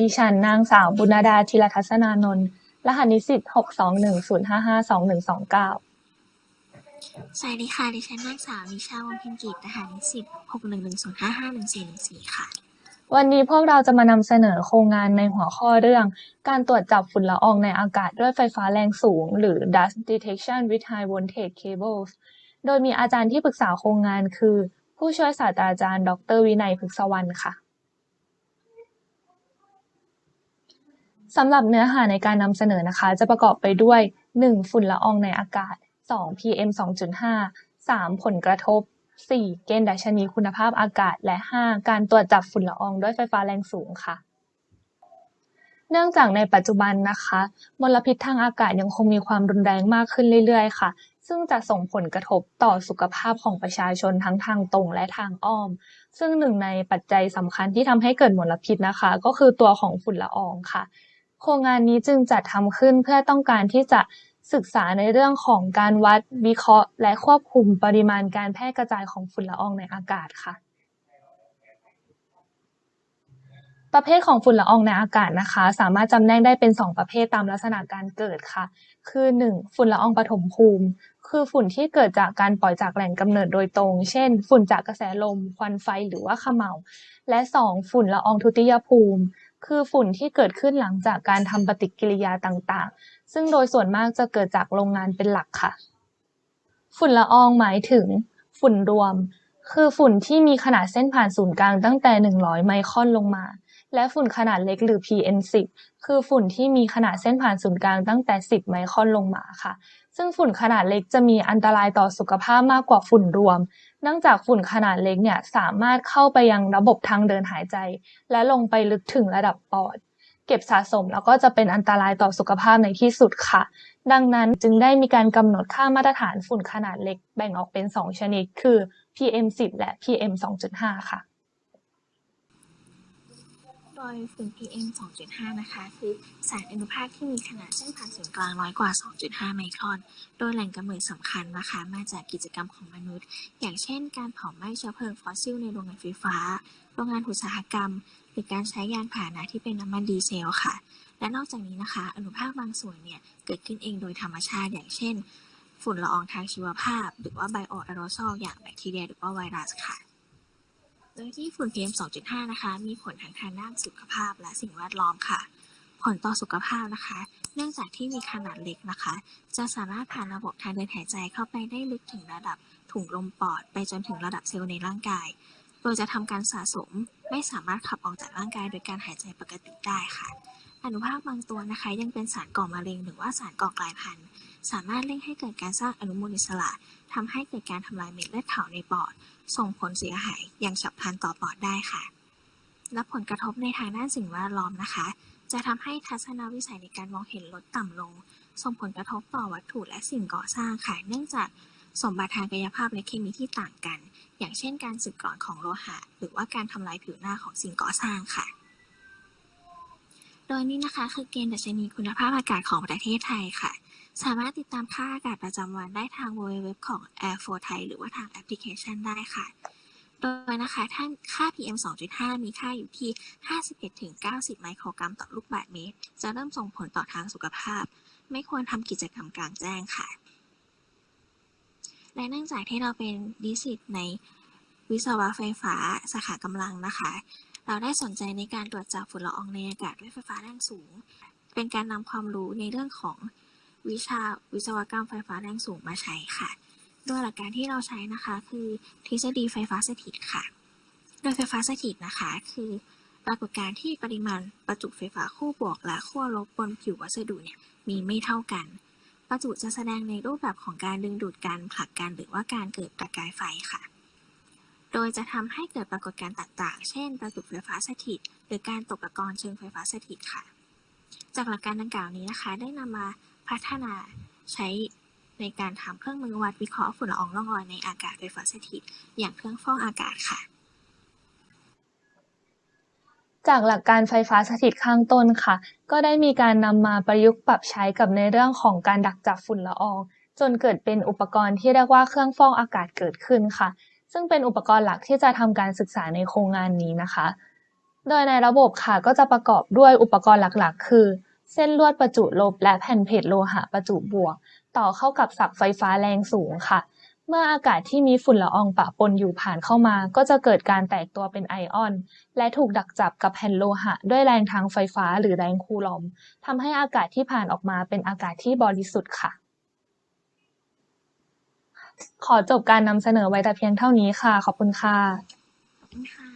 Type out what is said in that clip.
ดิฉันนางสาวบุญดาธีรทัศนานนท์ รหัสนิสิตหกสองหนึ่งศูนย์ห้าห้าสองหนึ่งสองเก้าสวัสดีค่ะ ดิฉันนางสาวนิชาวงศ์เพ็ญกิจทหารนิสิตหกหนึ่งหนึ่งศูนย์ห้าห้าหนึ่งสี่หนึ่งสี่ค่ะ วันนี้พวกเราจะมานำเสนอโครงงานในหัวข้อเรื่อง การตรวจจับฝุ่นละอองในอากาศด้วยไฟฟ้าแรงสูง หรือ dust detection with high voltage cables โดยมีอาจารย์ที่ปรึกษาโครงงานคือ ผู้ช่วยศาสตราจารย์ ดรวินัยพฤกษวรรณค่ะ สำหรับเนื้อหาในการนำเสนอนะคะ จะประกอบไปด้วย 1. ฝุ่นละอองในอากาศ 2. PM 2.5 3. ผลกระทบ 4. เกณฑ์ดัชนีคุณภาพอากาศ และ 5. การตรวจจับฝุ่นละอองด้วยไฟฟ้าแรงสูงค่ะ เนื่องจากในปัจจุบันนะคะ มลพิษทางอากาศยังคงมีความรุนแรงมากขึ้นเรื่อย ๆ ค่ะ ซึ่งจะส่งผลกระทบต่อสุขภาพของประชาชนทั้งทางตรงและทางอ้อม ซึ่งหนึ่งในปัจจัยสำคัญที่ทำให้เกิดมลพิษนะคะ ก็คือตัวของฝุ่นละอองค่ะ โครงงานนี้จึงจัดทำขึ้นเพื่อต้องการที่จะศึกษาในเรื่องของการวัดวิเคราะห์ และควบคุมปริมาณการแพร่กระจายของฝุ่นละอองในอากาศค่ะ ประเภทของฝุ่นละอองในอากาศนะคะ สามารถจำแนกได้เป็น 2 ประเภทตามลักษณะการเกิดค่ะ คือ 1. ฝุ่นละอองปฐมภูมิ คือฝุ่นที่เกิดจากการปล่อยจากแหล่งกำเนิดโดยตรง เช่น ฝุ่นจากกระแสลม ควันไฟหรือว่าขม่าและ 2. ฝุ่นละอองทุติยภูมิ คือฝุ่นที่เกิดขึ้นหลังจากการทำปฏิกิริยาต่างๆ ซึ่งโดยส่วนมากจะเกิดจากโรงงานเป็นหลักค่ะ ฝุ่นละอองหมายถึง ฝุ่นรวม คือฝุ่นที่มีขนาดเส้นผ่านศูนย์กลางตั้งแต่ 100 ไมครอนลงมา และฝุ่นขนาดเล็กหรือ PM10 คือฝุ่นที่มีขนาดเส้นผ่านศูนย์กลางตั้งแต่ 10 ไมครอนลงมาค่ะ ซึ่งฝุ่นขนาดเล็กจะมีอันตรายต่อสุขภาพมากกว่าฝุ่นรวม เนื่องจากฝุ่นขนาดเล็กเนี่ยสามารถเข้าไปยังระบบทางเดินหายใจ และลงไปลึกถึงระดับปอด เก็บสะสมแล้วก็จะเป็นอันตรายต่อสุขภาพในที่สุดค่ะ ดังนั้นจึงได้มีการกำหนดค่ามาตรฐานฝุ่นขนาดเล็กแบ่งออกเป็น 2 ชนิด คือ PM10 และ PM 2.5 ค่ะ โดยฝุ่น PM 2.5 นะคะ คือสารอนุภาคที่มีขนาดเส้นผ่านศูนย์กลางน้อยกว่า 2.5 ไมครอน โดยแหล่งกำเนิดสำคัญนะคะ มาจากกิจกรรมของมนุษย์ อย่างเช่น การเผาไหม้เชื้อเพลิงฟอสซิลในโรงงานไฟฟ้า โรงงานอุตสาหกรรม หรือการใช้ยานพาหนะที่เป็นน้ำมันดีเซลค่ะ และนอกจากนี้นะคะ อนุภาคบางส่วนเนี่ย เกิดขึ้นเองโดยธรรมชาติอย่างเช่น ฝุ่นละอองทางชีวภาพ หรือว่าไบโอแอโรซอลอย่างแบคทีเรียหรือว่าไวรัสค่ะ โดยที่ฝุ่น PM 2.5 นะคะ มีผลทางทางด้านสุขภาพและสิ่งแวดล้อมค่ะ ผลต่อสุขภาพนะคะ เนื่องจากที่มีขนาดเล็กนะคะ จะสามารถผ่านระบบทางเดินหายใจเข้าไปได้ลึกถึงระดับถุงลมปอด ไปจนถึงระดับเซลล์ในร่างกาย โดยจะทำการสะสมไม่สามารถขับออกจากร่างกายโดยการหายใจปกติได้ค่ะ อนุภาคบางตัวนะคะ ยังเป็นสารก่อมะเร็งหรือว่าสารก่อกลายพันธุ์ สามารถเร่งให้เกิดการสร้างอนุมูลอิสระทำให้เกิดการทำลายเม็ดเลือดขาวในปอด ส่งผลเสียหายอย่างฉับพลันต่อปอดได้ค่ะ และผลกระทบในทางด้านสิ่งแวดล้อมนะคะ จะทำให้ทัศนวิสัยในการมองเห็นลดต่ำลง ส่งผลกระทบต่อวัตถุและสิ่งก่อสร้างค่ะ เนื่องจากสมบัติทางกายภาพและเคมีที่ต่างกัน อย่างเช่น การสึกกร่อนของโลหะ หรือว่าการทำลายผิวหน้าของสิ่งก่อสร้างค่ะ โดยนี้นะคะคือเกณฑ์ดัชนีคุณภาพอากาศของประเทศไทยค่ะ สามารถติดตามค่าอากาศประจำวันได้ทาง www ของ Air for Thai หรือว่าทางแอปพลิเคชันได้ค่ะ โดยนะคะท่านค่า PM 2.5 มีค่าอยู่ที่ 51-90 ไมโครกรัมต่อลูกบาศก์เมตร จะเริ่มส่งผลต่อทางสุขภาพ ไม่ควรทำกิจกรรมกลางแจ้งค่ะ และเนื่องจากที่เราเป็นนิสิตในวิศวะไฟฟ้าสาขากำลังนะคะ เราได้สนใจในการตรวจจับฝุ่นละอองในอากาศด้วยไฟฟ้าแรงสูง เป็นการนำความรู้ในเรื่องของ วิชาวิศวกรรมไฟฟ้าแรงสูงมาใช้ค่ะ โดยหลักการที่เราใช้นะคะคือทฤษฎีไฟฟ้าสถิตค่ะ โดยไฟฟ้าสถิตนะคะ คือปรากฏการณ์ที่ปริมาณประจุไฟฟ้าขั้วบวกและขั้วลบบนผิววัสดุเนี่ยมีไม่เท่ากัน ประจุจะแสดงในรูปแบบของการดึงดูดกันผลักกันหรือว่าการเกิดประกายไฟค่ะ โดยจะทำให้เกิดปรากฏการณ์ต่างๆ เช่น ประจุไฟฟ้าสถิต หรือการตกตะกอนเชิงไฟฟ้าสถิตค่ะ จากหลักการดังกล่าวนี้นะคะ ได้นำมา พัฒนาใช้ในการทำเครื่องมือวัดวิเคราะห์ฝุ่นละอองร่องรอยในอากาศไฟฟ้าสถิต อย่างเครื่องฟอกอากาศค่ะ จากหลักการไฟฟ้าสถิตข้างต้นค่ะ ก็ได้มีการนำมาประยุกต์ปรับใช้กับในเรื่องของการดักจับฝุ่นละออง จนเกิดเป็นอุปกรณ์ที่เรียกว่าเครื่องฟอกอากาศเกิดขึ้นค่ะ ซึ่งเป็นอุปกรณ์หลักที่จะทำการศึกษาในโครงงานนี้นะคะ โดยในระบบค่ะก็จะประกอบด้วยอุปกรณ์หลักๆ คือ เส้นลวดประจุลบและแผ่นเพจโลหะประจุบวก ต่อเข้ากับสักไฟฟ้าแรงสูงค่ะ เมื่ออากาศที่มีฝุ่นละอองปะปนอยู่ผ่านเข้ามา ก็จะเกิดการแตกตัวเป็นไอออน และถูกดักจับกับแผ่นโลหะ ด้วยแรงทางไฟฟ้าหรือแรงคูลอมทำให้อากาศที่ผ่านออกมาเป็นอากาศที่บริสุทธิ์ค่ะขอจบการนำเสนอไว้แต่เพียงเท่านี้ค่ะ ขอบคุณค่ะขอบคุณค่ะ